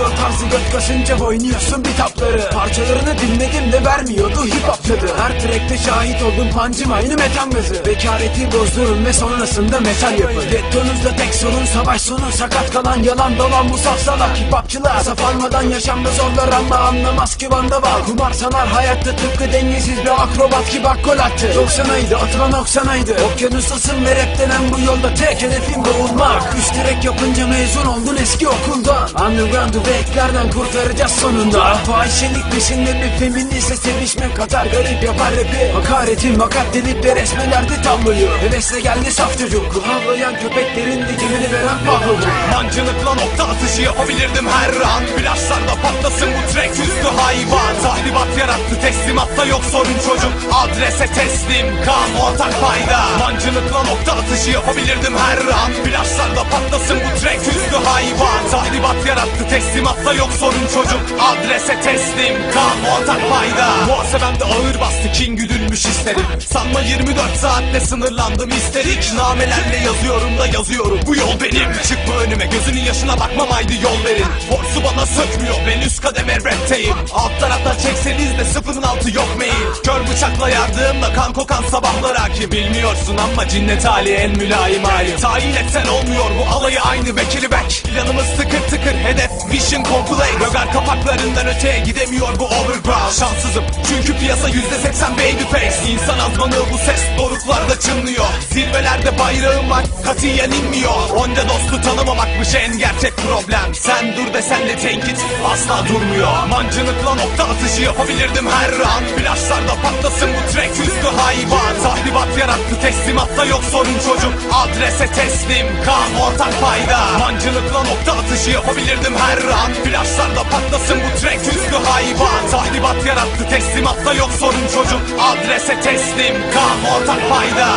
Bazı göt kasınca oynuyorsun bitapları Parçalarını dinledim de vermiyordu hip hop Her trackte şahit oldum pancım aynı metan gazı. Bekareti bozdurun ve sonrasında metal yapın. Gettonuzda tek sorun savaş sonu Sakat kalan yalan dolan bu safsala Hip hopçılar saf almadan yaşamda zorlar ama anlamaz ki banda var Kumar sanar hayatta tıpkı dengesiz bir akrobat ki bak gol attı 90'aydı atılan 90'aydı Okyanustasın ve rap denen bu yolda tek hedefim boğulmak. Üst direk yapınca mezun oldun eski okuldan. Underground'u beklerden kurtaracağız sonunda. Fahişelik peşinde bir feministle sevişmek kadar garip yapar rapi. Hakaretin vakat delip de resmelerde tabloyu Hevesle geldi saf çocuk. Havlayan köpeklerin dikimini veren pahalı Mancınıkla nokta atışı yapabilirdim her an. Flaşlarda patlasın bu track üstü hayvan. Tahribat yarattı teslimatta yok sorun çocuk. Adrese teslim kan o atak fayda. Mancınıkla nokta atışı yapabilirdim her an. Flaşlarda patlasın bu track üstü hayvan. Tahribat teslimatta yok sorun çocuk. Adrese teslim. Kan o atak fayda Muhasebemde ağır bastı kin güdülmüş isterim. Sanma 24 saatle sınırlandım isterik. Namelerle yazıyorum da yazıyorum. Bu yol benim. Çıkma önüme gözünün yaşına bakmam haydi yol verin. Forsu bana sökmüyor ben üst kademe rapteyim. Alt taraftan çekseniz de sıfırın altı yok mail. Kör bıçakla yardığımla kan kokan sabahlar hakim. Bilmiyorsun ama cinnet hali en mülayim hali. Tayin etsen olmuyor bu alayı aynı bekili öteye gidemiyor bu overground. Şanssızım çünkü piyasa yüzde seksen baby face. İnsan azmanı bu ses doruklarda çınlıyor. Zirvelerde bayrağım var katiyen inmiyor. Onca dostu tanımamakmış en gerçek problem. Sen dur desen de tenkit asla durmuyor. Mancınıkla nokta atışı yapabilirdim her an. Flaşlarda patlasın bu track üstü hayvan. Tahribat yarattı. Teslimatta yok sorun çocuk. Adrese teslim. Kan ortak fayda. Mancınıkla nokta atışı yapabilirdim her an. Flaşlarda patlasın bu track üstü hayvan. Tahribat yarattı. Teslimatta yok sorun çocuk. Adrese teslim. Kan ortak fayda